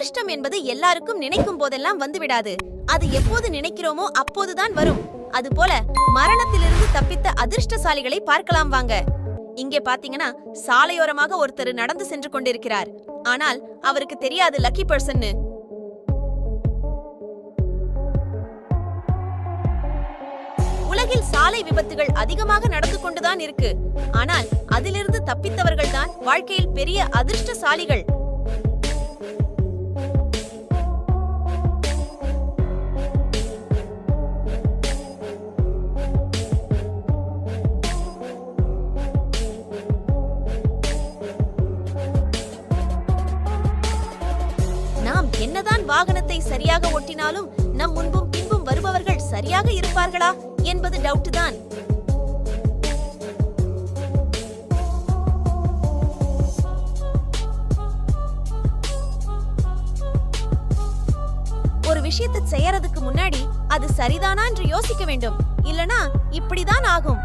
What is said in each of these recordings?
அதிர்ஷ்டம் என்பது எல்லாருக்கும் நினைக்கும் போதெல்லாம் வந்துவிடாது. அது எப்போது நினைக்கிறோமோ அப்போதுதான் வரும். அதுபோல மரணத்திலிருந்து தப்பித்த அதிர்ஷ்டசாலிகளை பார்க்கலாம் வாங்க. இங்கே பாத்தீங்கன்னா சாலையோரமாக ஒருத்தர் நடந்து சென்று கொண்டிருக்கிறார். ஆனால் அவருக்கு தெரியாது லக்கி பர்சன்னு. உலகில் சாலை விபத்துகள் அதிகமாக நடந்து கொண்டுதான் இருக்கு. ஆனால் அதிலிருந்து தப்பித்தவர்கள் தான் வாழ்க்கையில் பெரிய அதிர்ஷ்டசாலிகள். என்னதான் வாகனத்தை சரியாக ஓட்டினாலும் நம் முன்பும் பின்பும் வருபவர்கள் சரியாக இருப்பார்களா என்பது டவுட் தான். ஒரு விஷயத்தை செய்யறதுக்கு முன்னாடி அது சரிதானா என்று யோசிக்க வேண்டும். இல்லனா இப்படிதான் ஆகும்.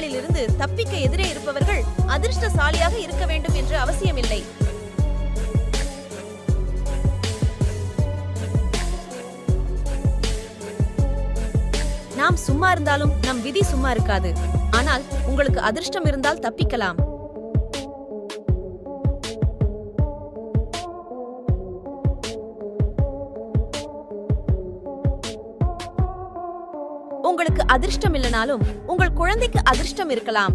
சாலை விபத்துகளில் இருந்து தப்பிக்க எதிரே இருப்பவர்கள் அதிர்ஷ்டசாலியாக இருக்க வேண்டும் என்று அவசியமில்லை. நாம் சும்மா இருந்தாலும் நம் விதி சும்மா இருக்காது. ஆனால் உங்களுக்கு அதிர்ஷ்டம் இருந்தால் தப்பிக்கலாம். அதிர்ஷ்டம் இல்லைனாலும் உங்கள் குழந்தைக்கு அதிர்ஷ்டம் இருக்கலாம்.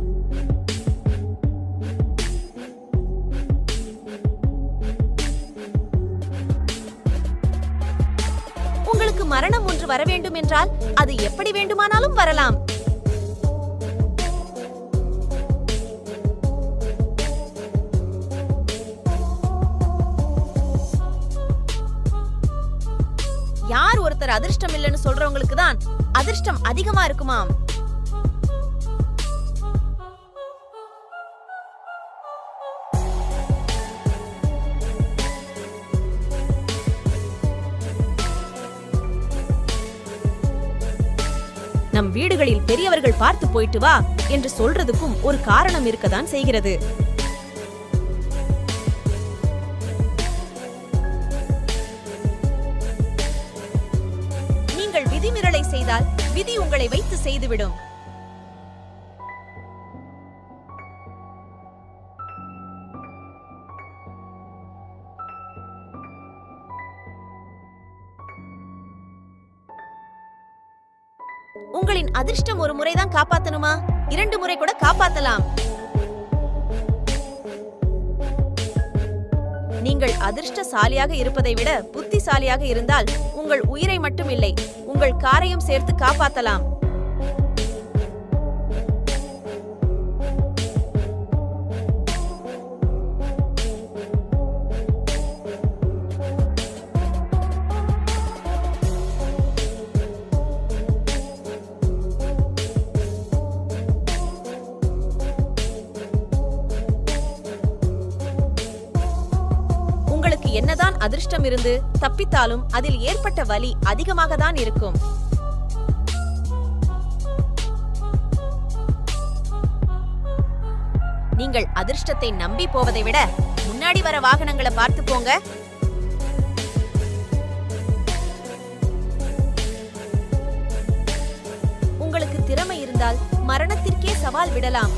உங்களுக்கு மரணம் ஒன்று வர வேண்டும் என்றால் அது எப்படி வேண்டுமானாலும் வரலாம். யார் ஒருத்தர் அதிர்ஷ்டம் இல்லைன்னு சொல்றவங்களுக்கு தான் அதிர்ஷ்டம் அதிகமா இருக்குமாம் நம் வீடுகளில் பெரியவர்கள் பார்த்து போயிட்டு வா என்று சொல்றதுக்கும் ஒரு காரணம் இருக்கதான் செய்கிறது. நீங்கள் விதிமீறலை செய்தால் விதி உங்களை வைத்து செய்துவிடும். உங்களின் அதிர்ஷ்டம் ஒரு முறைதான் காப்பாத்தணுமா? இரண்டு முறை கூட காப்பாத்தலாம். நீங்கள் அதிர்ஷ்டசாலியாக இருப்பதை விட புத்திசாலியாக இருந்தால் உங்கள் உயிரை மட்டும் இல்லை உங்கள் காரையும் சேர்த்து காப்பாத்தலாம். என்னதான் அதிர்ஷ்டம் இருந்து தப்பித்தாலும் அதில் ஏற்பட்ட வலி அதிகமாக தான் இருக்கும். நீங்கள் அதிர்ஷ்டத்தை நம்பி போவதை விட முன்னாடி வர வாகனங்களை பார்த்து போங்க. உங்களுக்கு திறமை இருந்தால் மரணத்திற்கே சவால் விடலாம்.